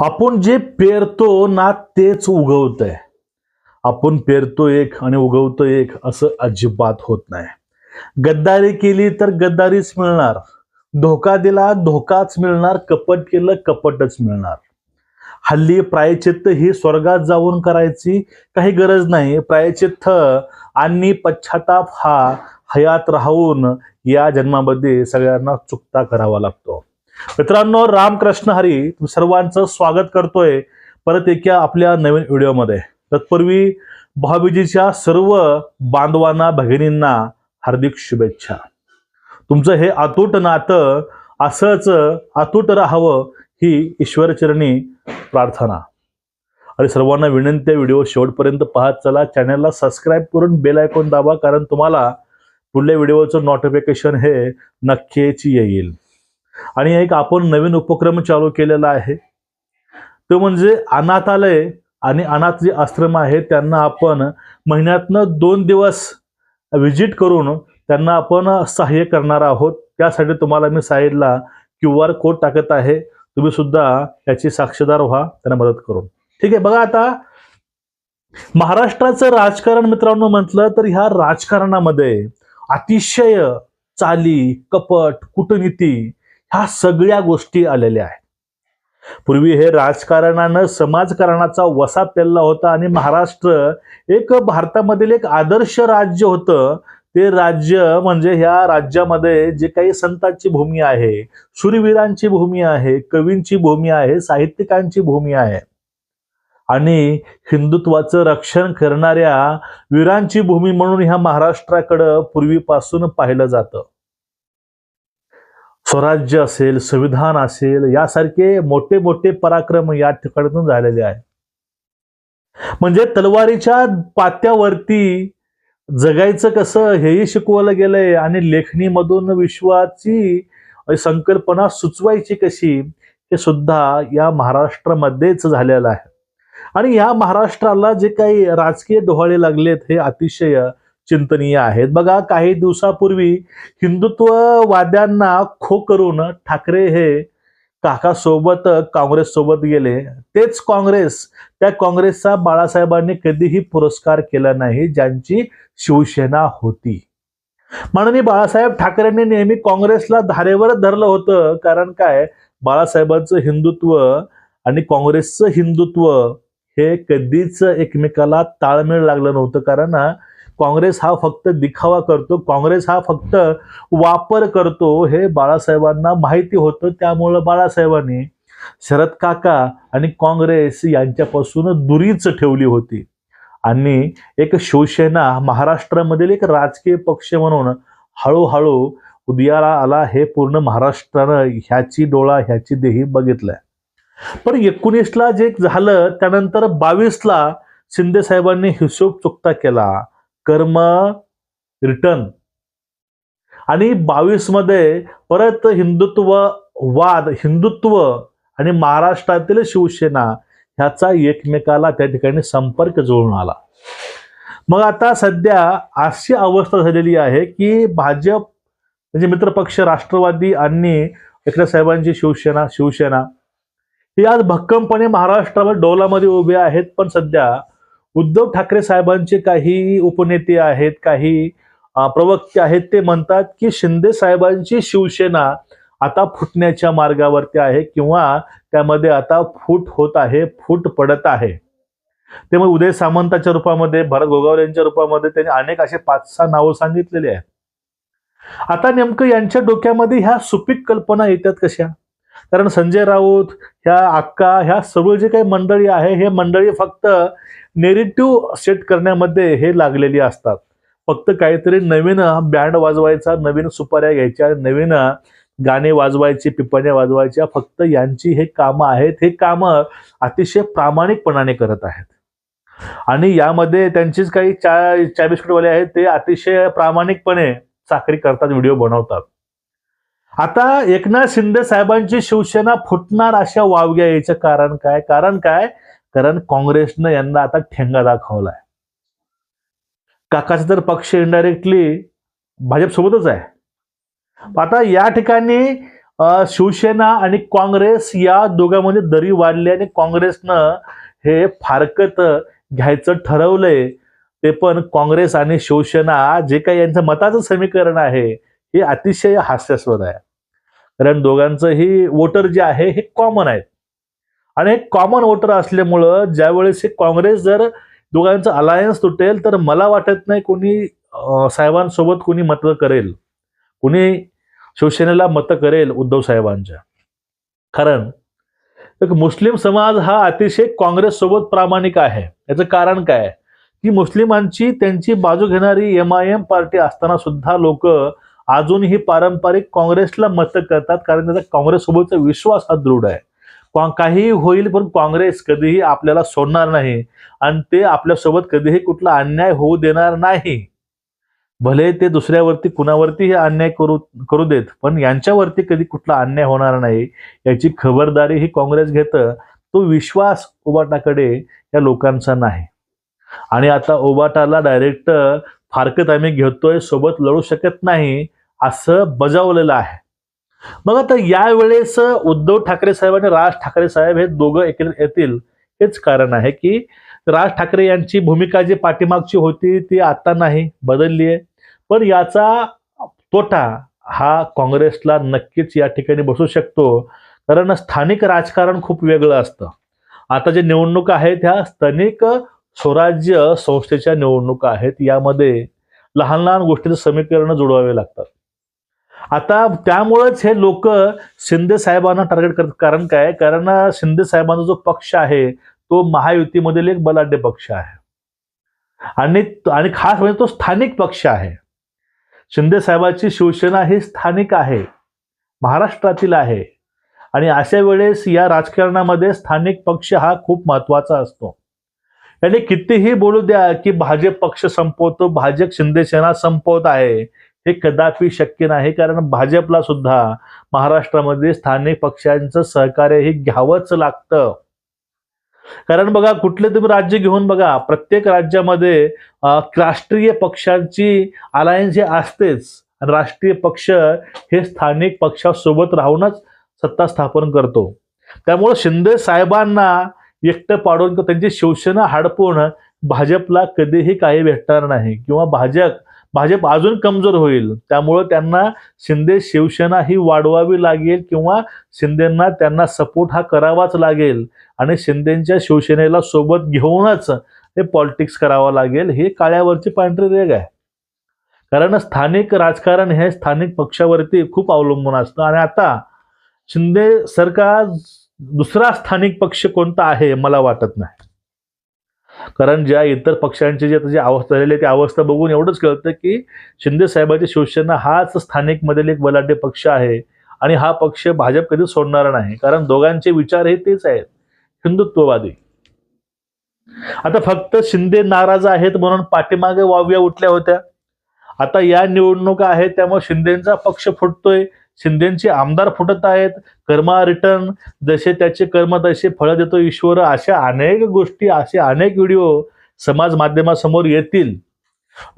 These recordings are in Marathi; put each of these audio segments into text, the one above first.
आपण जे पेरतो ना तेच उगवतंय. आपण पेरतो एक आणि उगवतो एक असं अजिबात होत नाही. गद्दारी केली तर गद्दारीच मिळणार. धोका दिला धोकाच मिळणार. कपट केलं कपटच मिळणार. हल्ली प्रायचित्त ही स्वर्गात जाऊन करायची काही गरज नाही. प्रायचित्त आणि पश्चाताप हा हयात राहून या जन्मामध्ये सगळ्यांना चुकता करावा लागतो. मित्रांनो रामकृष्ण हरी सर्वांचं स्वागत करतोय परत एका आपल्या नवीन व्हिडिओमध्ये. तत्पूर्वी भाऊबीजीच्या सर्व बांधवांना भगिनींना हार्दिक शुभेच्छा. तुमचं हे अतूट नातं असंच अतूट राहावं ही ईश्वरचरणी प्रार्थना. आणि सर्वांना विनंती व्हिडिओ शेवटपर्यंत पाहत चला. चॅनलला सबस्क्राईब करून बेल आयकॉन दाबा कारण तुम्हाला पुढल्या व्हिडिओचं नोटिफिकेशन हे नक्कीच येईल. आणि एक आपण नवीन उपक्रम चालू केलेला आहे. तो म्हणजे अनाथालय आणि अनाथ जे आश्रम आहे त्यांना आपण महिन्यातनं दोन दिवस व्हिजिट करून त्यांना आपण सहाय्य करणार आहोत. त्यासाठी तुम्हाला मी साईडला क्यू आर कोड टाकत आहे. तुम्ही सुद्धा याची साक्षीदार व्हा त्यांना मदत करून. ठीक आहे बघा आता. महाराष्ट्राचं राजकारण मित्रांनो म्हटलं तर ह्या राजकारणामध्ये अतिशय चाली कपट कूटनीती ह्या सगळ्या गोष्टी आलेल्या आहेत. पूर्वी हे राजकारणानं समाजकारणाचा वसा पेलला होता आणि महाराष्ट्र एक भारतामधील एक आदर्श राज्य होतं. ते राज्य म्हणजे ह्या राज्यामध्ये जे काही संतांची भूमी आहे शूरवीरांची भूमी आहे कवींची भूमी आहे साहित्यिकांची भूमी आहे. आणि हिंदुत्वाचं रक्षण करणाऱ्या वीरांची भूमी म्हणून ह्या महाराष्ट्राकडं पूर्वीपासून पाहिलं जातं. स्वराज्य असेल संविधान असेल यासारखे मोठे मोठे पराक्रम या ठिकाणातून झालेले आहे म्हणजे तलवारीच्या पात्यावरती जगायचं कसं हेही शिकवलं गेलंय आणि लेखणीमधून विश्वाची संकल्पना सुचवायची कशी हे सुद्धा या महाराष्ट्रामध्येच झालेलं आहे. आणि या महाराष्ट्राला जे काही राजकीय डोहाळे लागलेत हे अतिशय चिंतनीय आहेत. बघा काही दिवसापूर्वी हिंदुत्ववाद्यांना खो करून ठाकरे हे काकासोबत काँग्रेस सोबत गेले. तेच काँग्रेस त्या काँग्रेसचा बाळासाहेबांनी कधीही पुरस्कार केला नाही ज्यांची शिवसेना होती. माननीय बाळासाहेब ठाकरेंनी नेहमी काँग्रेसला धारेवर धरलं होतं. कारण काय? बाळासाहेबांचं हिंदुत्व आणि काँग्रेसचं हिंदुत्व हे कधीच एकमेकाला ताळमेळ लागलं नव्हतं. कारण काँग्रेस हा फक्त दिखावा करतो काँग्रेस हा फक्त वापर करतो हे बाळासाहेबांना माहिती होतं. त्यामुळं बाळासाहेबांनी शरद काका आणि काँग्रेस यांच्यापासून दुरीच ठेवली होती. आणि एक शिवसेना महाराष्ट्रामधील एक राजकीय पक्ष म्हणून हळूहळू उदयाला आला हे पूर्ण महाराष्ट्रानं ह्याची डोळा ह्याची देही बघितलंय. पण एकोणीसला जे झालं त्यानंतर बावीसला शिंदे साहेबांनी हिशोब चुकता केला. कर्म रिटर्न. आणि बावीसमध्ये परत हिंदुत्व वाद हिंदुत्व आणि महाराष्ट्रातील शिवसेना ह्याचा एकमेकाला त्या ठिकाणी संपर्क जुळून आला. मग आता सध्या अशी अवस्था झालेली आहे की भाजप म्हणजे मित्रपक्ष राष्ट्रवादी आणि एकनाथ साहेबांची शिवसेना शिवसेना ही आज भक्कमपणे महाराष्ट्रावर डोलामध्ये उभे आहेत. पण सध्या उद्धव ठाकरे साहेबांचे काही उपनेते आहेत काही प्रवक्ते आहेत ते म्हणतात की शिंदे साहेबांची शिवसेना आता फुटण्याच्या मार्गावरती आहे किंवा त्यामध्ये आता फूट होत आहे फूट पडत आहे. त्यामुळे उदय सामंताच्या रूपामध्ये भरत गोगावले यांच्या रूपामध्ये त्यांनी अनेक असे पाच सहा नावं सांगितलेली आहेत. आता नेमकं यांच्या डोक्यामध्ये ह्या सुपीक कल्पना येतात कशा? कारण संजय राऊत ह्या अक्का ह्या सर्व जे काही मंडळी आहे हे मंडळी फक्त नेरेटिव्ह सेट करण्यामध्ये हे लागलेली असतात. फक्त काहीतरी नवीन बँड वाजवायचा नवीन सुपाऱ्या घ्यायच्या नवीन गाणे वाजवायचे पिपाण्या वाजवायच्या फक्त यांची हे कामं आहेत. हे कामं अतिशय प्रामाणिकपणाने करत आहेत. आणि यामध्ये त्यांचीच काही चा चा बिस्कुटवाले आहेत ते अतिशय प्रामाणिकपणे चाकरी करतात व्हिडिओ बनवतात. आता एकनाथ शिंदे साहेबांची शिवसेना फुटणार अशा वावग्या यायचं कारण काय? कारण काय? कारण काँग्रेसनं यांना आता ठेंगा दाखवलाय. काकाचा तर पक्ष इनडायरेक्टली भाजप सोबतच आहे आता या ठिकाणी शिवसेना आणि काँग्रेस या दोघांमध्ये दरी वाढली आणि काँग्रेसनं हे फारकत घ्यायचं ठरवलंय. ते पण काँग्रेस आणि शिवसेना जे काही यांचं मताचं समीकरण आहे हे अतिशय हास्यास्पद आहे. कारण दोघांचंही वोटर जे आहे हे कॉमन आहेत. आणि हे कॉमन वोटर असल्यामुळं ज्यावेळेस हे काँग्रेस जर दोघांचं अलायन्स तुटेल तर मला वाटत नाही कोणी साहेबांसोबत कोणी मतं करेल. कोणी शिवसेनेला मतं करेल उद्धव साहेबांच्या. कारण एक मुस्लिम समाज हा अतिशय काँग्रेस सोबत प्रामाणिक आहे. याचं कारण काय की मुस्लिमांची त्यांची बाजू घेणारी एम आय एम पार्टी असताना सुद्धा लोक अजूनही पारंपरिक काँग्रेसला मतं करतात कारण त्याचा काँग्रेससोबतचा विश्वास हा दृढ आहे. काहीही होईल पण काँग्रेस कधीही आपल्याला सोडणार नाही. आणि ते आपल्यासोबत कधीही कुठला अन्याय होऊ देणार नाही. भले ते दुसऱ्यावरती कुणावरती हे अन्याय करू करू देत पण यांच्यावरती कधी कुठला अन्याय होणार नाही याची खबरदारी ही काँग्रेस घेतं. तो विश्वास ओबाटाकडे या लोकांचा नाही. आणि आता ओबाटाला डायरेक्ट फारकत आम्ही घेतोय सोबत लढू शकत नाही असं बजावलेलं आहे. मग आता यावेळेस उद्धव ठाकरे साहेब आणि राज ठाकरे साहेब हे दोघं एकत्र येतील. हेच कारण आहे की राज ठाकरे यांची भूमिका जी पाठीमागची होती ती आता नाही बदलली आहे. पण याचा तोटा हा काँग्रेसला नक्कीच या ठिकाणी बसू शकतो. कारण स्थानिक राजकारण खूप वेगळं असतं. आता जे निवडणुका आहेत ह्या स्थानिक स्वराज्य संस्थेच्या निवडणुका आहेत. यामध्ये लहान लहान गोष्टीचं समीकरण जुळवावे लागतात. आता त्यामुळेच हे लोक शिंदे साहेबांना टार्गेट करतात. कारण काय? कारण शिंदे साहेबांचा जो पक्ष आहे तो महायुतीमधील एक बलाढ्य पक्ष आहे. आणि आणि खास म्हणजे तो स्थानिक पक्ष आहे. शिंदे साहेबांची शिवसेना ही स्थानिक आहे. महाराष्ट्रातील आहे. आणि अशा वेळेस या राजकारणामध्ये स्थानिक पक्ष हा खूप महत्त्वाचा असतो. याने कितीही बोलू द्या की भाजप पक्ष संपवतो भाजप शिंदेसेना संपवत आहे. हे कदापि शक्य नाही कारण भाजपला सुद्धा महाराष्ट्रामध्ये स्थानिक पक्षांचं सहकार्य हे घ्यावंच लागतं. कारण बघा कुठले तुम्ही राज्य घेऊन बघा प्रत्येक राज्यामध्ये राष्ट्रीय पक्षांची अलायन्स हे असतेच. राष्ट्रीय पक्ष हे स्थानिक पक्षासोबत राहूनच सत्ता स्थापन करतो. त्यामुळे शिंदे साहेबांना एकटं पाडून त्यांची शिवसेना हाडपून भाजपला कधीही काही भेटणार नाही. किंवा भाजप भाजप अजून कमजोर होईल. त्यामुळं त्यांना शिंदे शिवसेना ही वाढवावी लागेल किंवा शिंदेंना त्यांना सपोर्ट हा करावाच लागेल. आणि शिंदेच्या शिवसेनेला सोबत घेऊनच हे पॉलिटिक्स करावं लागेल हे काळ्यावरची पांढरी रेग आहे. कारण स्थानिक राजकारण हे स्थानिक पक्षावरती खूप अवलंबून असतं. आणि आता शिंदे सरकार दुसरा स्थानिक पक्ष कोणता आहे मला वाटत नाही. कारण ज्या इतर पक्षांची जे त्याची अवस्था झालेली ती अवस्था बघून एवढंच कळतं की शिंदे साहेबांची शिवसेना हाच स्थानिक मधील एक बलाढ्य पक्ष आहे आणि हा पक्ष भाजप कधी सोडणार नाही. कारण दोघांचे विचार हे तेच आहेत. हिंदुत्ववादी. आता फक्त शिंदे नाराज आहेत म्हणून पाठीमागे वाव्या उठल्या होत्या. आता या निवडणुका आहेत त्यामुळे शिंदेचा पक्ष फुटतोय. शिंदेचे आमदार फुटत आहेत कर्मा रिटर्न जसे त्याचे कर्म तसे फळ देतो ईश्वर अशा अनेक गोष्टी असे अनेक व्हिडिओ समाज माध्यमासमोर येतील.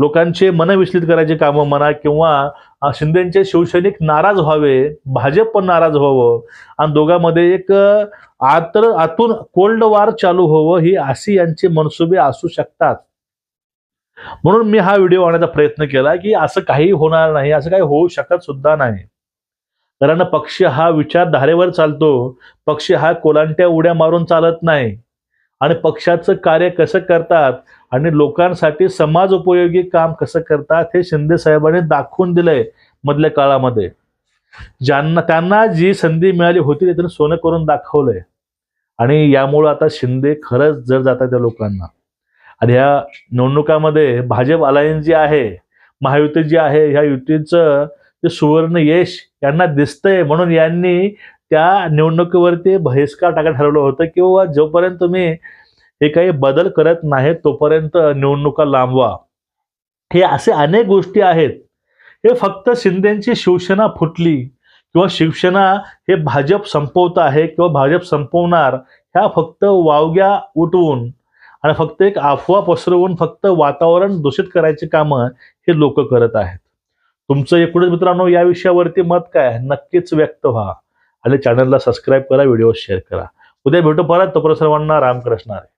लोकांचे मन विचलित करायचे कामं म्हणा किंवा शिंदेचे शिवसैनिक नाराज व्हावे भाजप पण नाराज व्हावं आणि दोघांमध्ये एक आतर आतून कोल्ड वार चालू व्हावं ही अशी यांचे मनसुबे असू शकतात. म्हणून मी हा व्हिडिओ आणण्याचा प्रयत्न केला की असं काही होणार नाही असं काही होऊ शकत सुद्धा नाही. कारण पक्ष हा विचारधारेवर चालतो. पक्ष हा कोलांट्या उड्या मारून चालत नाही. आणि पक्षाचं कार्य कसं करतात आणि लोकांसाठी समाज उपयोगी काम कसं करतात हे शिंदे साहेबांनी दाखवून दिलंय मधल्या काळामध्ये. ज्यांना त्यांना जी संधी मिळाली होती ते त्यांनी सोनं करून दाखवलंय. आणि यामुळं आता शिंदे खरंच जर जातात त्या लोकांना. आणि ह्या निवडणुकामध्ये भाजप अलायन्स जी आहे महायुती जी आहे ह्या युतीचं ते सुवर्ण यश यांना दिसतंय. म्हणून यांनी त्या निवडणुकीवरती बहिष्कार टाकायला ठरवलं होतं किंवा जोपर्यंत तुम्ही हे काही बदल करत नाही तोपर्यंत निवडणुका लांबवा. हे असे अनेक गोष्टी आहेत. हे फक्त शिंदेची शिवसेना फुटली किंवा शिवसेना हे भाजप संपवत आहे किंवा भाजप संपवणार ह्या फक्त वावग्या उठवून आणि फक्त एक अफवा पसरवून फक्त वातावरण दूषित करायची कामं हे लोक करत आहेत. तुमचं एकूणच मित्रांनो या विषयावरती मत काय नक्कीच व्यक्त व्हा. आणि चॅनलला सबस्क्राईब करा व्हिडिओ शेअर करा. उद्या भेटू परत. तोपर्यंत सर्वांना रामकृष्ण आहे